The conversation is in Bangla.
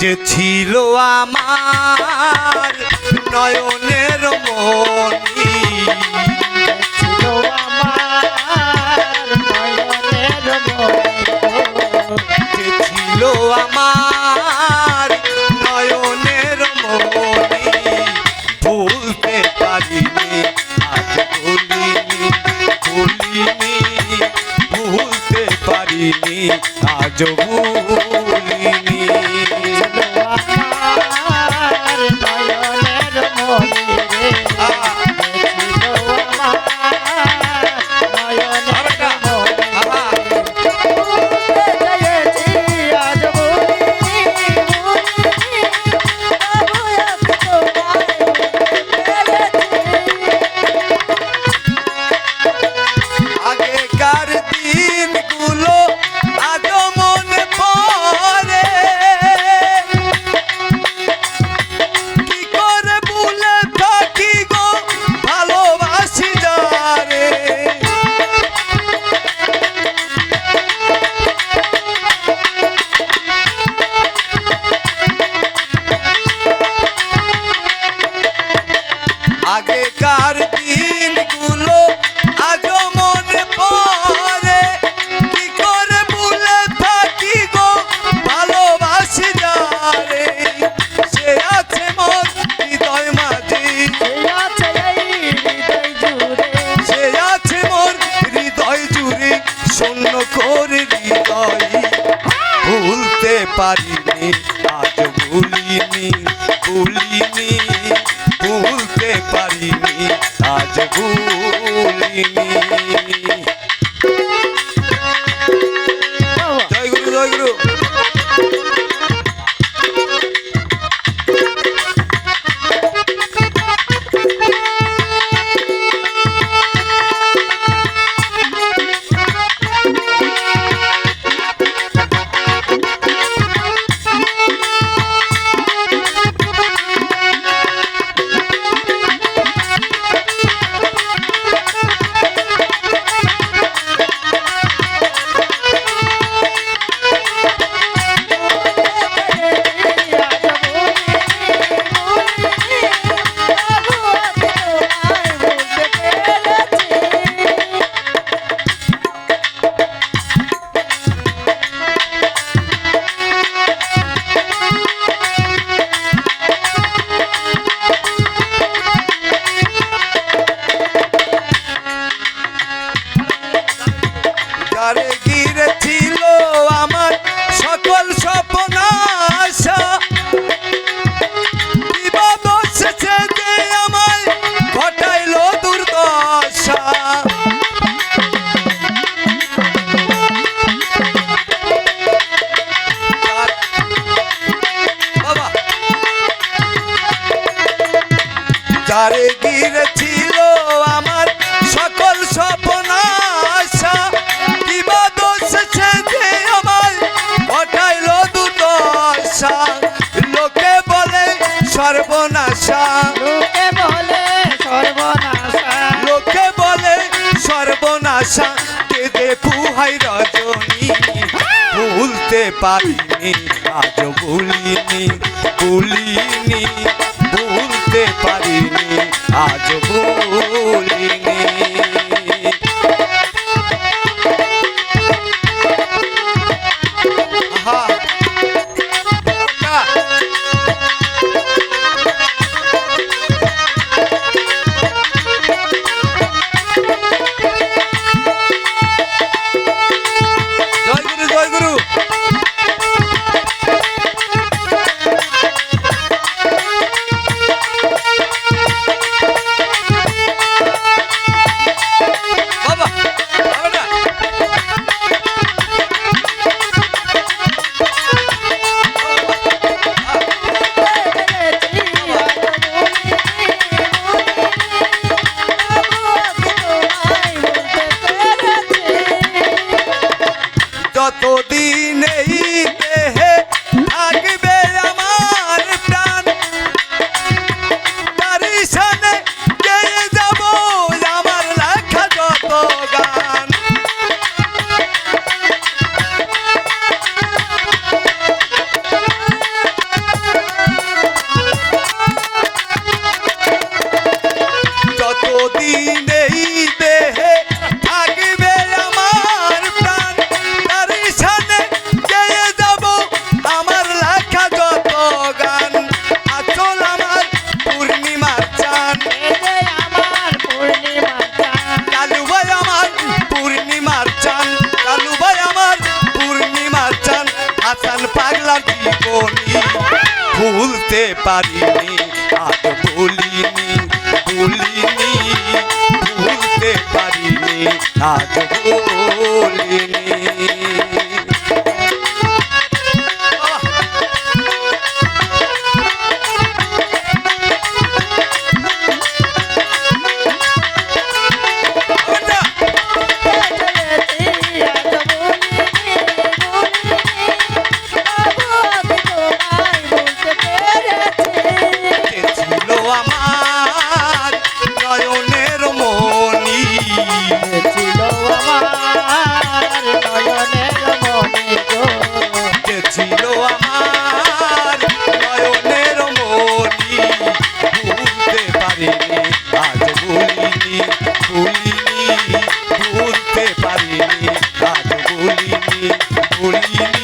যে ছিল আমার নয়নের মনি। নয়নের পারিনি আজ ভুলিনি ভুলতে পারিনি আজ ভুলিনি। আগেকার দিনগুলো আজও মনে পড়ে। কি করে ভুলে থাকি গো ভালোবাসি যারে। সে আছে মোর হৃদয় মাঝে। এই আছে এই হৃদয় সে আছে মোর হৃদয় জুড়ে শূন্য করে হৃদয়। ভুলতে পারিনি আজ ভুলিনি ভুলিনি। আজ ভুলিনি। জয় গুরু জয় গুরু। যারে ঘিরে ছিল আমার সকল স্বপ্ন আশা। কিবা দোষ ছেদে আমার ঘটাইল দুর্দশা লোকে বলে সর্বনাশা। লোকে বলে সর্বনাশা। লোকে বলে সর্বনাশা। কেঁদে পুহাই রজনী ভুলতে পারিনি আজ ভুলিনি ভুলিনি। ভুলতে পারিনি আজ ভুলিনি। পারিনি আজ বলিনি বলিনি ভুলতে পারিনি আজ ভুলিনি। ভুলিনি